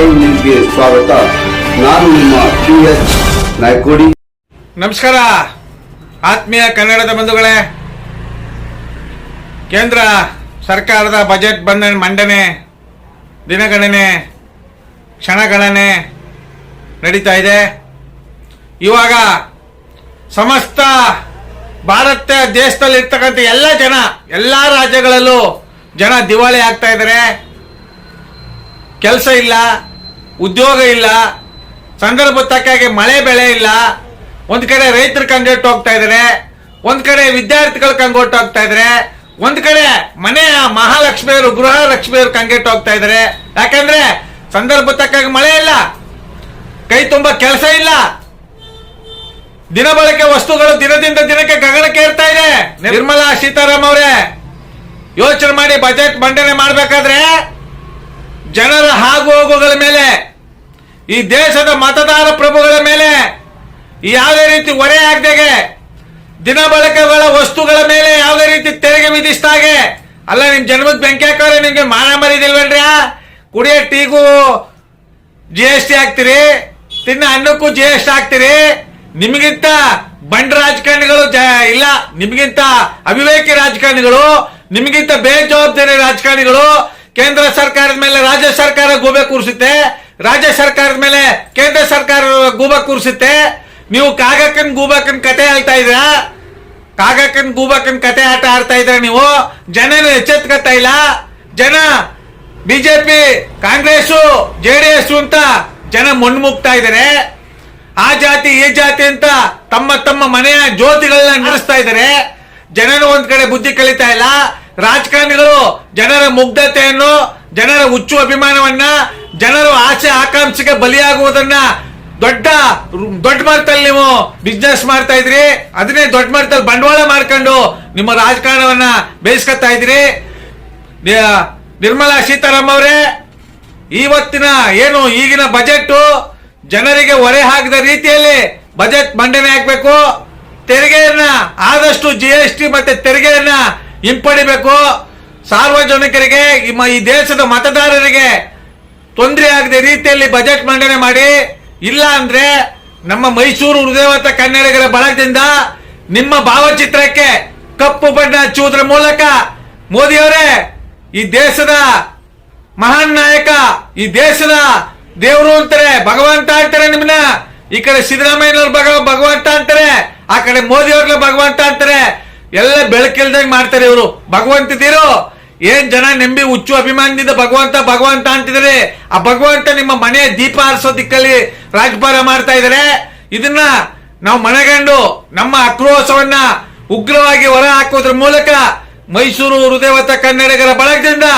ಸ್ವಾಗತ. ನಾನು ನಿಮ್ಮ ಪಿ ನಾಯ್ಕೋಡಿ. ನಮಸ್ಕಾರ. ಆತ್ಮೀಯ ಕನ್ನಡದ ಬಂಧುಗಳೇ, ಕೇಂದ್ರ ಸರ್ಕಾರದ ಬಜೆಟ್ ಬಂದ ಮಂಡನೆ, ದಿನಗಣನೆ, ಕ್ಷಣಗಣನೆ ನಡೀತಾ ಇದೆ. ಇವಾಗ ಸಮಸ್ತ ಭಾರತ ದೇಶದಲ್ಲಿ ಇರ್ತಕ್ಕಂಥ ಎಲ್ಲ ಜನ, ಎಲ್ಲ ರಾಜ್ಯಗಳಲ್ಲೂ ಜನ ದಿವಾಳಿ ಆಗ್ತಾ ಇದ್ದಾರೆ. ಕೆಲಸ ಇಲ್ಲ. ಉದ್ಯೋಗ ಇಲ್ಲ, ಸಂದರ್ಭ ತಕ್ಕಾಗೆ ಮಳೆ ಬೆಳೆ ಇಲ್ಲ, ಒಂದ್ ಕಡೆ ರೈತರು ಕಂಗೆಟ್ಟು ಹೋಗ್ತಾ ಇದಾರೆ, ಒಂದ್ ಕಡೆ ವಿದ್ಯಾರ್ಥಿಗಳು ಕಂಗೊಟ್ಟು ಹೋಗ್ತಾ ಇದಾರೆ, ಒಂದ್ ಕಡೆ ಮನೆಯ ಮಹಾಲಕ್ಷ್ಮಿಯರು ಗೃಹ ಲಕ್ಷ್ಮಿಯರು ಕಂಗೆಟ್ಟು ಹೋಗ್ತಾ ಇದಾರೆ. ಯಾಕಂದ್ರೆ ಸಂದರ್ಭ ತಕ್ಕಾಗ ಮಳೆ ಇಲ್ಲ, ಕೈ ತುಂಬಾ ಕೆಲಸ ಇಲ್ಲ. ದಿನ ಬಳಕೆ ವಸ್ತುಗಳು ದಿನದಿಂದ ದಿನಕ್ಕೆ ಗಗನಕ್ಕೇರ್ತಾ ಇದೆ. ನಿರ್ಮಲಾ ಸೀತಾರಾಮ್ ಅವರೇ, ಯೋಚನೆ ಮಾಡಿ ಬಜೆಟ್ ಮಂಡನೆ ಮಾಡಬೇಕಾದ್ರೆ ಜನರ ಹಾಗು ಹೋಗುಗಳ ಮೇಲೆ ಈ ದೇಶದ ಮತದಾರ ಪ್ರಭುಗಳ ಮೇಲೆ ಯಾವುದೇ ರೀತಿ ಹೊರೆ ಆಗದಾಗೆ ದಿನ ಬಳಕೆಗಳ ವಸ್ತುಗಳ ಮೇಲೆ ಯಾವುದೇ ರೀತಿ ತೆರಿಗೆ ವಿಧಿಸಿದಾಗೆ ಅಲ್ಲ, ನಿಮ್ ಜನ್ಮದ ಬೆಂಕಿ ಹಾಕೋರೆ ನಿಮ್ಗೆ ಮಾನ ಮರಿದಿಲ್ವೇನ್ರಿ ಕುಡಿಯೋ ಟೀಗೂ ಜಿ ಎಸ್ ಟಿ ಹಾಕ್ತಿರಿ, ತಿನ್ನ ಅನ್ನಕ್ಕೂ ಜಿ ಎಸ್ ಟಿ ಹಾಕ್ತಿರಿ, ನಿಮಗಿಂತ ಬಂಡ ರಾಜಕಾರಣಿಗಳು ಇಲ್ಲ, ನಿಮಗಿಂತ ಅವಿವೇಕಿ ರಾಜಕಾರಣಿಗಳು, ನಿಮಗಿಂತ ಬೇಜವಾಬ್ದಾರಿ ರಾಜಕಾರಣಿಗಳು, ಕೇಂದ್ರ ಸರ್ಕಾರದ ಮೇಲೆ ರಾಜ್ಯ ಸರ್ಕಾರ ಗೂಬೆ ಕೂರಿಸುತ್ತೆ, ರಾಜ್ಯ ಸರ್ಕಾರದ ಮೇಲೆ ಕೇಂದ್ರ ಸರ್ಕಾರ ಗೂಬೆ ಕೂರಿಸುತ್ತೆ. ನೀವು ಕಾಗಕ್ಕನ್ ಗೂಬಕ್ಕನ್ ಕತೆ ಹೇಳ್ತಾ ಇದ್ದೀರಾ? ಕಾಗಕ್ಕನ್ ಗೂಬಕ್ಕನ್ ಕತೆ ಆಟ ಆಡ್ತಾ ಇದ್ರ ನೀವು? ಜನನ ಎಚ್ಚೆತ್ಕೊತಾ ಇಲ್ಲ? ಜನ BJP Congress J D S ಅಂತ ಜನ ಮುನ್ಮುಗ್ತಾ ಇದ್ದಾರೆ. ಆ ಜಾತಿ, ಈ ಜಾತಿ ಅಂತ ತಮ್ಮ ತಮ್ಮ ಮನೆಯ ಜ್ಯೋತಿಗಳನ್ನ ನಡೆಸ್ತಾ ಇದ್ದಾರೆ. ಜನರು ಒಂದ್ ಕಡೆ ಬುದ್ಧಿ ಕಲಿತಾ ಇಲ್ಲ. ರಾಜಕಾರಣಿಗಳು ಜನರ ಮುಗ್ಧತೆಯನ್ನು ಜನರ ಹುಚ್ಚು ಅಭಿಮಾನವನ್ನ, ಜನರು ಆಸೆ ಆಕಾಂಕ್ಷೆಗೆ ಬಲಿಯಾಗುವುದನ್ನ ದೊಡ್ಡ ದೊಡ್ಡ ಮಟ್ಟದಲ್ಲಿ ನೀವು ಬಿಸ್ನೆಸ್ ಮಾಡ್ತಾ ಇದ್ರಿ. ಅದನ್ನೇ ದೊಡ್ಡ ಮಟ್ಟದಲ್ಲಿ ಬಂಡವಾಳ ಮಾಡ್ಕೊಂಡು ನಿಮ್ಮ ರಾಜಕಾರಣವನ್ನ ಬೇಯಿಸ್ಕೊತಾ ಇದ್ರಿ. ನಿರ್ಮಲಾ ಸೀತಾರಾಮ್ ಅವರೇ, ಇವತ್ತಿನ ಏನು ಈಗಿನ ಬಜೆಟ್ ಜನರಿಗೆ ಹೊರೆ ಹಾಕಿದ ರೀತಿಯಲ್ಲಿ ಬಜೆಟ್ ಮಂಡನೆ ಆಗ್ಬೇಕು. ತೆರಿಗೆಯನ್ನ ಆದಷ್ಟು ಜಿ ಎಸ್ ಟಿ ಮತ್ತೆ ತೆರಿಗೆಯನ್ನ ಹಿಂಪಡಿಬೇಕು. ಸಾರ್ವಜನಿಕರಿಗೆ ಈ- ದೇಶದ ಮತದಾರರಿಗೆ ತೊಂದರೆ ಆಗದೆ ರೀತಿಯಲ್ಲಿ ಬಜೆಟ್ ಮಂಡನೆ ಮಾಡಿ, ಇಲ್ಲ ಅಂದ್ರೆ ನಮ್ಮ ಮೈಸೂರು ಹೃದಯವಂತ ಕನ್ನಡಿಗರ ಬಳಗದಿಂದ ನಿಮ್ಮ ಭಾವಚಿತ್ರಕ್ಕೆ ಕಪ್ಪು ಬಣ್ಣ ಹಚ್ಚುವುದರ ಮೂಲಕ ಮೋದಿಯವರೇ ಈ ದೇಶದ ಮಹಾನ್ ನಾಯಕ, ಈ ದೇಶದ ದೇವರು ಅಂತಾರೆ, ಭಗವಂತ ಅಂತಾರೆ ನಿಮ್ಮನ್ನ. ಈ ಕಡೆ ಸಿದ್ದರಾಮಯ್ಯನವ್ರ ಭಗವ ಭಗವಂತ ಅಂತಾರೆ, ಆ ಕಡೆ ಮೋದಿ ಭಗವಂತ ಅಂತಾರೆ. ಎಲ್ಲ ಬೆಳಕಿಲ್ದಂಗ್ ಮಾಡ್ತಾರೆ ಇವರು. ಭಗವಂತದಿರು ಏನ್ ಜನ ನೆಂಬಿ ಹುಚ್ಚು ಅಭಿಮಾನದಿಂದ ಭಗವಂತ ಭಗವಂತ ಅಂತಿದ್ರೆ ಆ ಭಗವಂತ ನಿಮ್ಮ ಮನೆ ದೀಪ ಆರಿಸೋ ದಿಕ್ಕಲ್ಲಿ ರಾಜಭಾರ ಮಾಡ್ತಾ ಇದ್ದಾರೆ. ಇದನ್ನ ನಾವು ಮನೆಗಂಡು ನಮ್ಮ ಆಕ್ರೋಶವನ್ನ ಉಗ್ರವಾಗಿ ಹೊರ ಹಾಕೋದ್ರ ಮೂಲಕ ಮೈಸೂರು ಹೃದಯವತ ಕನ್ನಡಿಗರ ಬಳಗದಿಂದ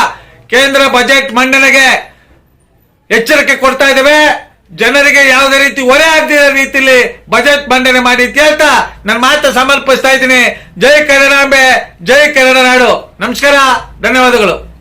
ಕೇಂದ್ರ ಬಜೆಟ್ ಮಂಡನೆಗೆ ಎಚ್ಚರಿಕೆ ಕೊಡ್ತಾ ಇದ್ದೇವೆ. ಜನರಿಗೆ ಯಾವುದೇ ರೀತಿ ಹೊರೆ ಆಗದಿರೋ ರೀತಿಯಲ್ಲಿ ಬಜೆಟ್ ಮಂಡನೆ ಮಾಡಿ ಅಂತ ಹೇಳ್ತಾ ನನ್ನ ಮಾತು ಸಮರ್ಪಿಸ್ತಾ ಇದ್ದೀನಿ. ಜೈ ಕನ್ನಡಾಂಬೆ ಜೈ ಕನ್ನಡ ನಾಡು. ನಮಸ್ಕಾರ ಧನ್ಯವಾದಗಳು.